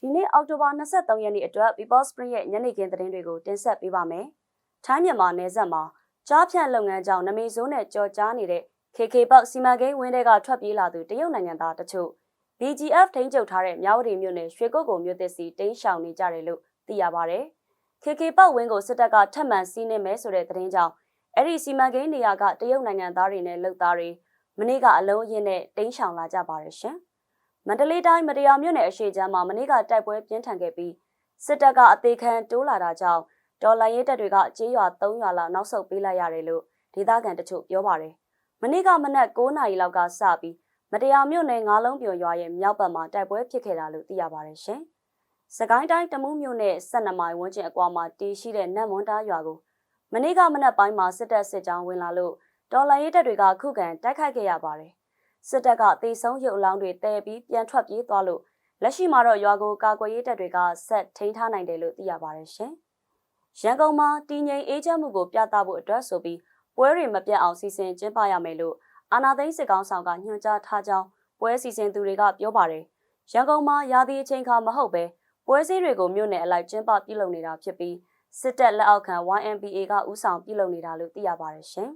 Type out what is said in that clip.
ဒီနေ့အောက်တိုဘာ23ရက်နေ့အတွက် People Spring ရဲ့ညနေခင်းသတင်းတွေကိုတင်ဆက်ပေးပါမယ်။ထိုင်းမြန်မာနယ်စပ်မှာကြားဖြန့်လုပ်ငန်းကြောင့်နမီဆိုးနဲ့ကြော်ကြားနေတဲ့ KK ပေါက်စီမံကိန်းဝင်းတွေကထွက်ပြေးလာသူတရုတ်နိုင်ငံသားတချို့ BGF ထိန်းချုပ်ထားတဲ့မြောက်ဝတီမြို့နယ်ရွှေကုတ်ကုံမြို့သစ်စီတင်းရှောင်နေကြတယ်လို့သိရပါဗျ။ KK ပေါက်ဝင်းကိုစစ်တပ်ကထပ်မံစီးနင်းမယ်ဆိုတဲ့သတင်းကြောင့်အဲ့ဒီစီမံကိန်းနေရာကတရုတ်နိုင်ငံသားတွေနဲ့လုပ်သားတွေမနေ့ကအလုံးအင်းနဲ့တင်းရှောင်လာကြပါရရှင်။ မန္တလေးတိုင်းမတရားမြို့နယ်အရှိချမ်းမှာမနေ့ကတိုက်ပွဲပြင်းထန်ခဲ့ပြီးစစ်တပ်ကအသေးခံတိုးလာတာကြောင့်ဒေါ်လာရေးတပ်တွေကကြေးရွာ3ရွာလောက်နောက်ဆုတ်ပေးလိုက်ရတယ်လို့ဒေသခံတချို့ပြောပါတယ်။မနေ့ကမနက်9နာရီလောက်ကစပြီးမတရားမြို့နယ်ငါးလုံးပြွန်ရွာရဲ့မြောက်ဘက်မှာတိုက်ပွဲဖြစ်ခဲ့တာလို့သိရပါတယ်ရှင်။စကိုင်းတိုင်းတမူးမြို့နယ်12မိုင်ဝန်းကျင်အကွာမှာတည်ရှိတဲ့နတ်မွန်တားရွာကိုမနေ့ကမနက်ပိုင်းမှာစစ်တပ်စစ်ကြောင်းဝင်လာလို့ဒေါ်လာရေးတပ်တွေကခုခံတိုက်ခိုက်ခဲ့ရပါတယ်။ စစ်တပ်ကတေဆုံးရုပ်အလောင်းတွေတဲပြီးပြန်ထွက်ပြေးသွားလို့လက်ရှိမှာတော့ရွာကိုကာကွယ်ရေးတပ်တွေကဆက်ထိန်းထားနိုင်တယ်လို့သိရပါတယ်ရှင်။ရန်ကုန်မှာတည်ငြိမ်အေးချမ်းမှုကိုပြသဖို့အတွက်ဆိုပြီးပွဲတွေမပြတ်အောင်စီစဉ်ကျင်းပရမယ်လို့အာနာသိန်းစစ်ကောင်ဆောင်ကညွှန်ကြားထားကြောင်းပွဲစီစဉ်သူတွေကပြောပါတယ်။ရန်ကုန်မှာရာသီအချိန်ခါမဟုတ်ပဲပွဲစည်းတွေကိုမြို့နယ်အလိုက်ကျင်းပပြုလုပ်နေတာဖြစ်ပြီးစစ်တပ်လက်အောက်ခံ YMBA ကဥဆောင်ပြုလုပ်နေတာလို့သိရပါတယ်ရှင်